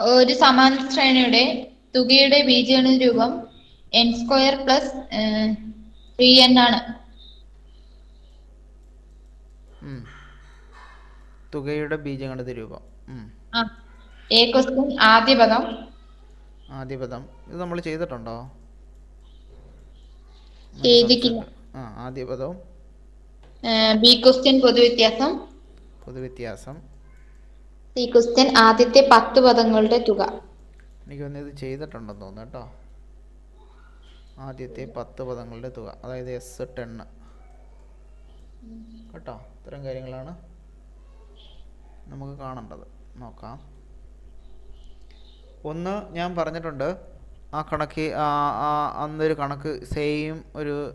ഒരു സമാന ശ്രേണിയുടെ തുകയുടെ ബീജഗണിത രൂപം N square plus three N ആണ്. തുകയുടെ ബീജഗണിത രൂപം. എ ക്വസ്റ്റ്യൻ ആദ്യ പദം. ആദ്യ പദം. ഇത് നമ്മൾ ചെയ്തിട്ടുണ്ടോ? ചെയ്തിട്ടില്ല. ആ ആദ്യ പദവും ബി ക്വസ്റ്റ്യൻ പൊതുവ്യത്യാസം. പൊതുവ്യത്യാസം. ക്വസ്റ്റ്യൻ ആദ്യത്തെ പത്ത് പദങ്ങളുടെ തുക. എനിക്ക് ഇത് ചെയ്തിട്ടുണ്ടെന്ന് തോന്നുന്നു കേട്ടോ. ആദ്യത്തെ പത്ത് പദങ്ങളുടെ തുക. അതായത് എസ് ടെണ്ണ് കേട്ടോ? ഇത്തരം കാര്യങ്ങളാണ് നമുക്ക് കാണേണ്ടത്. നോക്കാം. ഒന്ന് ഞാൻ പറഞ്ഞിട്ടുണ്ട് ആ കണക്ക് അന്നൊരു കണക്ക് സെയിം ഒരു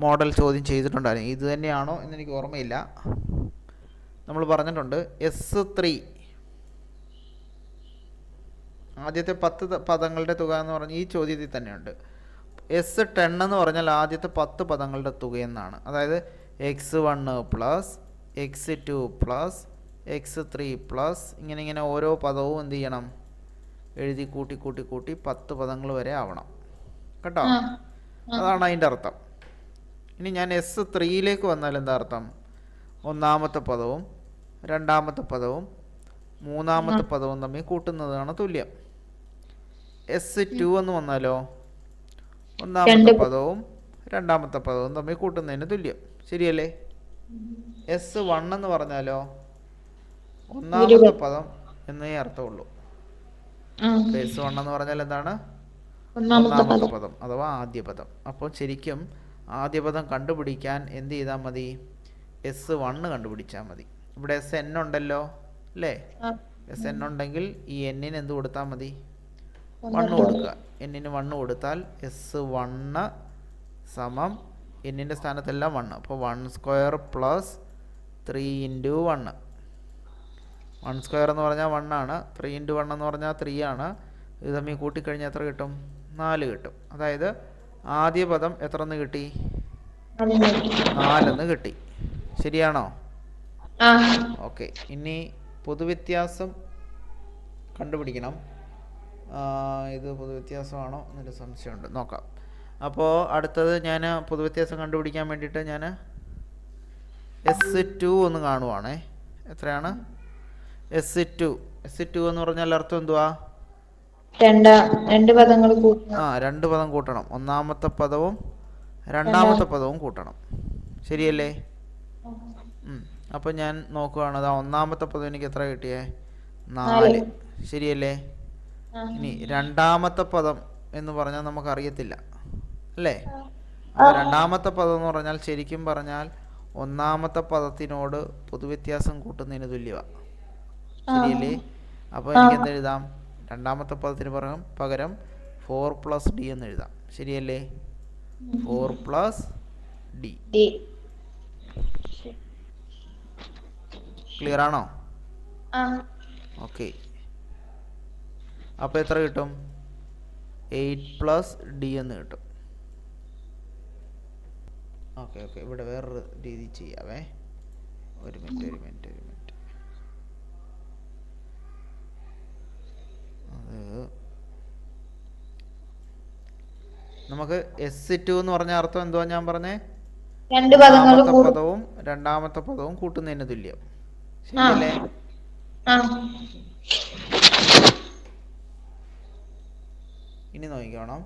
മോഡൽ ചോദ്യം ചെയ്തിട്ടുണ്ടായിരുന്നു. ഇത് തന്നെയാണോ എന്നെനിക്ക് ഓർമ്മയില്ല. നമ്മൾ പറഞ്ഞിട്ടുണ്ട് എസ് ത്രീ ആദ്യത്തെ പത്ത് പദങ്ങളുടെ തുക എന്ന് പറഞ്ഞാൽ ഈ ചോദ്യത്തിൽ തന്നെയുണ്ട്. എസ് ടെൻ എന്ന് പറഞ്ഞാൽ ആദ്യത്തെ പത്ത് പദങ്ങളുടെ തുക എന്നാണ് അതായത് X one plus X two plus X three plus ഇങ്ങനെ ഇങ്ങനെ ഓരോ പദവും എന്ത് ചെയ്യണം? എഴുതി കൂട്ടി കൂട്ടി കൂട്ടി പത്ത് പദങ്ങൾ വരെ ആവണം. കേട്ടോ? അതാണ് അതിന്റെ അർത്ഥം. ഇനി ഞാൻ എസ് ത്രീയിലേക്ക് വന്നാൽ എന്താ അർത്ഥം? ഒന്നാമത്തെ പദവും രണ്ടാമത്തെ പദവും മൂന്നാമത്തെ പദവും തമ്മിൽ കൂട്ടുന്നതാണ് തുല്യം. എസ് ടു എന്ന് വന്നാലോ? ഒന്നാമത്തെ പദവും രണ്ടാമത്തെ പദവും തമ്മിൽ കൂട്ടുന്നതിന് തുല്യം. ശരിയല്ലേ? എസ് വൺ എന്ന് പറഞ്ഞാലോ? ഒന്നാമത്തെ പദം എന്നേ അർത്ഥമുള്ളൂ. എസ് വൺ എന്ന് പറഞ്ഞാൽ എന്താണ്? ഒന്നാമത്തെ പദം. അഥവാ ആദ്യ പദം. അപ്പോൾ ശരിക്കും ആദ്യ പദം കണ്ടുപിടിക്കാൻ എന്ത് ചെയ്താൽ മതി? എസ് വണ്ണ് കണ്ടുപിടിച്ചാൽ മതി. ഇവിടെ എസ് എൻ ഉണ്ടല്ലോ അല്ലേ? എസ് എൻ ഉണ്ടെങ്കിൽ ഈ എന്നിന് എന്ത് കൊടുത്താൽ മതി? വണ്ണ് കൊടുക്കുക. എന്നിന് വണ്ണ് കൊടുത്താൽ എസ് വണ്ണ് സമം എന്നിന്റെ സ്ഥാനത്തെല്ലാം വണ്ണ്. അപ്പോൾ one square plus three into one. One square എന്ന് പറഞ്ഞാൽ വണ്ണാണ് ത്രീ ഇന്റു വൺ എന്ന് പറഞ്ഞാൽ ത്രീ ആണ്. ഇത് തമ്മിൽ കൂട്ടിക്കഴിഞ്ഞാൽ എത്ര കിട്ടും? നാല് കിട്ടും. അതായത് ആദ്യ പദം എത്ര എന്ന് കിട്ടി? നാലെന്ന് കിട്ടി. ശരിയാണോ? ഓക്കെ. ഇനി പൊതുവ്യത്യാസം കണ്ടുപിടിക്കണം. ഇത് പൊതുവ്യത്യാസമാണോ എന്നൊരു സംശയമുണ്ട്. നോക്കാം. അപ്പോൾ അടുത്തത് ഞാൻ പൊതുവ്യത്യാസം കണ്ടുപിടിക്കാൻ വേണ്ടിയിട്ട് ഞാൻ എസ് ടു ഒന്ന് കാണുവാണേ. എത്രയാണ്? എസ് ടു എസ് ടു എന്ന് പറഞ്ഞാൽ അർത്ഥം എന്തുവാ? രണ്ട് പദങ്ങൾ കൂട്ടണം. ആ രണ്ട് പദം കൂട്ടണം. ഒന്നാമത്തെ പദവും രണ്ടാമത്തെ പദവും കൂട്ടണം. ശരിയല്ലേ? അപ്പം അപ്പോൾ ഞാൻ നോക്കുകയാണ് അതാ ഒന്നാമത്തെ പദം എനിക്ക് എത്ര കിട്ടിയേ? നാല്. ശരിയല്ലേ. ഇനി രണ്ടാമത്തെ പദം എന്ന് പറഞ്ഞാൽ നമുക്കറിയത്തില്ല. അല്ലേ? രണ്ടാമത്തെ പദം എന്ന് പറഞ്ഞാൽ ശരിക്കും പറഞ്ഞാൽ ഒന്നാമത്തെ പദത്തിനോട് പൊതുവ്യത്യാസം കൂട്ടുന്നതിന് തുല്യമാണ് ശരിയല്ലേ? അപ്പോൾ എനിക്ക് എന്ത് എഴുതാം? രണ്ടാമത്തെ പദത്തിന് പകരം പകരം ഫോർ പ്ലസ് ഡി എന്ന് എഴുതാം. ശരിയല്ലേ? Four plus D. ക്ലിയർ ആണോ? ഓക്കെ. അപ്പോൾ എത്ര കിട്ടും? എയ്റ്റ് പ്ലസ് ഡി എന്ന് കിട്ടും. ഓക്കെ ഓക്കെ ഇവിടെ വേറൊരു രീതി ചെയ്യാവേ. ഒരു മിനിറ്റ് ഒരു മിനിറ്റ് ഒരു മിനിറ്റ് അത് നമുക്ക് എസ് ടു എന്ന് പറഞ്ഞ അർത്ഥം എന്തുവാ ഞാൻ പറഞ്ഞേ? പദവും രണ്ടാമത്തെ പദവും കൂട്ടുന്നതിന് തുല്യം. ശരിയല്ലേ ആ ഇനി നോക്കിക്കോണം.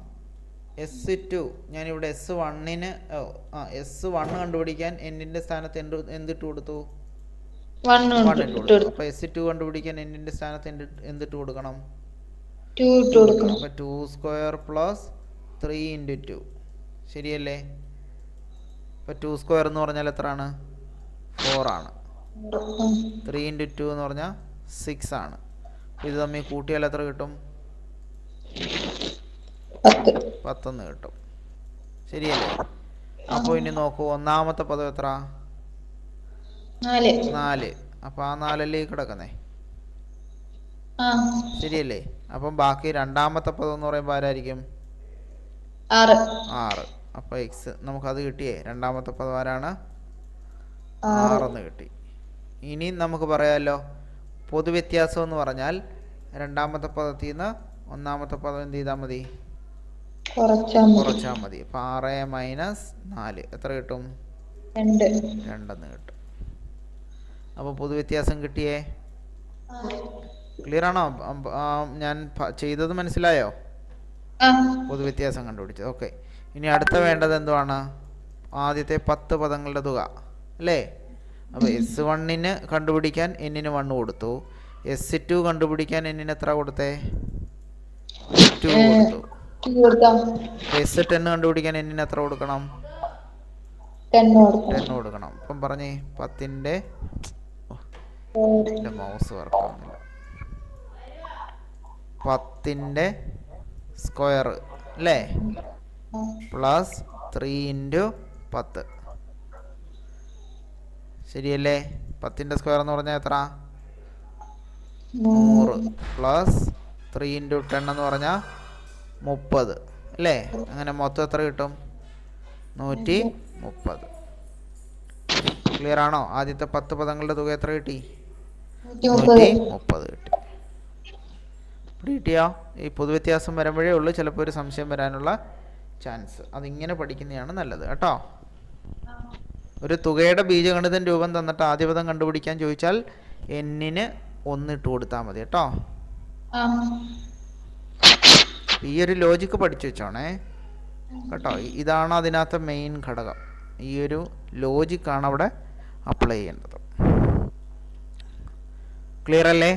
എസ് ടു ഞാനിവിടെ എസ് വണ്ണിന് ആ എസ് വണ്ണ് കണ്ടുപിടിക്കാൻ എന്നിന്റെ സ്ഥാനത്ത് എന്ത് എന്തിട്ട് കൊടുത്തു? വൺ വൺ അപ്പോൾ എസ് ടു കണ്ടുപിടിക്കാൻ എന്നിന്റെ സ്ഥാനത്ത് എന്ത് എന്തിട്ട് കൊടുക്കണം? അപ്പൊ two square plus three into two ശരിയല്ലേ? ഇപ്പൊ ടു സ്ക്വയർ എന്ന് പറഞ്ഞാൽ എത്രയാണ്? ഫോർ ആണ്. ത്രീ ഇന്റു ടു എന്ന് പറഞ്ഞാൽ സിക്സ് ആണ്. ഇത് തമ്മിൽ കൂട്ടിയാൽ എത്ര കിട്ടും? പത്തൊന്ന് കിട്ടും. ശരിയല്ലേ? അപ്പോൾ ഇനി നോക്കൂ ഒന്നാമത്തെ പദം എത്ര? നാല്. അപ്പൊ ആ നാലല്ലേ കിടക്കുന്നേ? ശരിയല്ലേ? അപ്പം ബാക്കി രണ്ടാമത്തെ പദം എന്ന് പറയുമ്പോൾ ആരായിരിക്കും? ആറ്. അപ്പൊ എക്സ് അത് കിട്ടിയേ. രണ്ടാമത്തെ പദം ആരാണ്? ആറ്. ആറെന്ന് കിട്ടി. ഇനി നമുക്ക് പറയാമല്ലോ പൊതുവ്യത്യാസം എന്ന് പറഞ്ഞാൽ രണ്ടാമത്തെ പദത്തിൽ നിന്ന് ഒന്നാമത്തെ പദം എന്ത് ചെയ്താൽ മതി? കുറച്ചാൽ മതി. അപ്പൊ ആറ് മൈനസ് നാല്. എത്ര കിട്ടും? രണ്ട്. രണ്ടെന്ന് കിട്ടും. അപ്പൊ പൊതുവ്യത്യാസം കിട്ടിയേ? ക്ലിയർ ആണോ? ഞാൻ ചെയ്തത് മനസ്സിലായോ? പൊതുവ്യത്യാസം കണ്ടുപിടിച്ചത്. ഓക്കെ ഇനി അടുത്ത വേണ്ടത് എന്തുവാണ്? ആദ്യത്തെ പത്ത് പദങ്ങളുടെ തുക. അല്ലേ? അപ്പോൾ എസ് വണ്ണിന് കണ്ടുപിടിക്കാൻ എന്നിന് വണ്ണ് കൊടുത്തു. എസ് ടു കണ്ടുപിടിക്കാൻ എന്നിന് എത്ര കൊടുത്തേ? ടു കൊടുത്തു. എസ് ടെൻ കണ്ടുപിടിക്കാൻ എന്നിന് എത്ര കൊടുക്കണം? ടെൻ കൊടുക്കാം. ടെൻ കൊടുക്കണം. ഇപ്പം പറഞ്ഞേ പത്തിന്റെ എന്റെ മൗസ് വർക്ക് ആവുന്നില്ല പത്തിന്റെ സ്ക്വയർ അല്ലേ പ്ലസ് ത്രീ ഇന്റു പത്ത്. ശരിയല്ലേ? പത്തിന്റെ സ്ക്വയർ എന്ന് പറഞ്ഞാൽ എത്ര? നൂറ്. പ്ലസ് ത്രീ ഇന്റു ടെൻ എന്ന് പറഞ്ഞാൽ മുപ്പത് അല്ലേ? അങ്ങനെ മൊത്തം എത്ര കിട്ടും? നൂറ്റി മുപ്പത്. ക്ലിയർ ആണോ? ആദ്യത്തെ പത്ത് പദങ്ങളുടെ തുക എത്ര കിട്ടി? നൂറ്റി മുപ്പത്. കിട്ടി. കിട്ടിയോ ഈ പൊതുവ്യത്യാസം വരുമ്പോഴേ ഉള്ളൂ. ചിലപ്പോൾ ഒരു സംശയം വരാനുള്ള ചാൻസ്. അതിങ്ങനെ പഠിക്കുന്നതാണ് നല്ലത്. കേട്ടോ? ഒരു തുകയുടെ ബീജഗണിതം രൂപം തന്നിട്ട് ആദ്യപദം കണ്ടുപിടിക്കാൻ ചോദിച്ചാൽ എന്നിന് ഒന്നിട്ട് കൊടുത്താൽ മതി. കേട്ടോ? ഈ ഒരു ലോജിക്ക് പഠിച്ചു വെച്ചോണേ. കേട്ടോ ഇതാണ് അതിനകത്ത് മെയിൻ ഘടകം. ഈ ഒരു ലോജിക്കാണ് അവിടെ അപ്ലൈ ചെയ്യേണ്ടത്. ക്ലിയർ അല്ലേ?